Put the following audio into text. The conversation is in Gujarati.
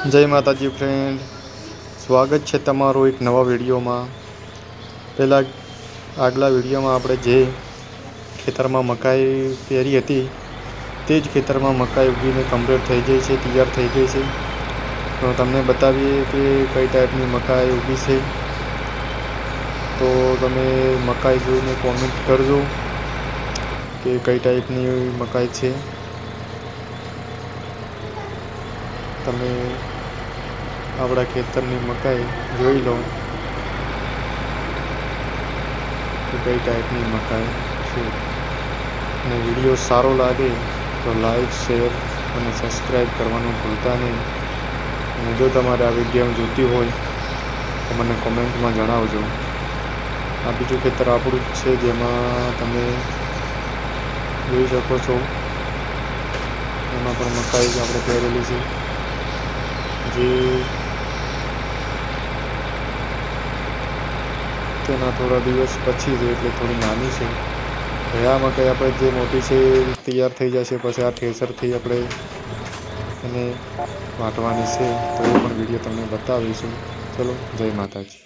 જય માતાજી ફ્રેન્ડ સ્વાગત છે તમારું એક નવા વિડીયોમાં. પહેલાં આગલા વિડીયોમાં આપણે જે ખેતરમાં મકાઈ પહેરી હતી, તે જ ખેતરમાં મકાઈ ઉગીને કમ્પ્લીટ થઈ ગઈ છે, તૈયાર થઈ ગઈ છે. તો તમને બતાવીએ કે કઈ ટાઈપની મકાઈ ઉગી છે. તો તમે મકાઈ જોઈને કોમેન્ટ કરજો કે કઈ ટાઈપની મકાઈ છે. તમે આપણા ખેતરની મકાઈ જોઈ લો. કે કઈ ટાઈપની મકાઈ છે? અને વીડિયો સારો લાગે તો લાઈક, શેર અને સબસ્ક્રાઈબ કરવાનું ભૂલતા નહીં. અને જો તમારે આ વીડિયો જોતી હોય તો મને કોમેન્ટમાં જણાવજો. આ બીજું ખેતર આપણું જ છે જેમાં તમે જોઈ શકો છો. એમાં પણ મકાઈ આપણે પહેરેલી છે. જે તેના થોડા દિવસ પછી છે એટલે થોડી નાની છે. હવે માટે આપણે જે મોટી છે એ તૈયાર થઈ જશે, પછી આ થ્રેસરથી આપણે એને વાટવાની છે, તો એ પણ વીડિયો તમને બતાવીશું. ચલો, જય માતાજી.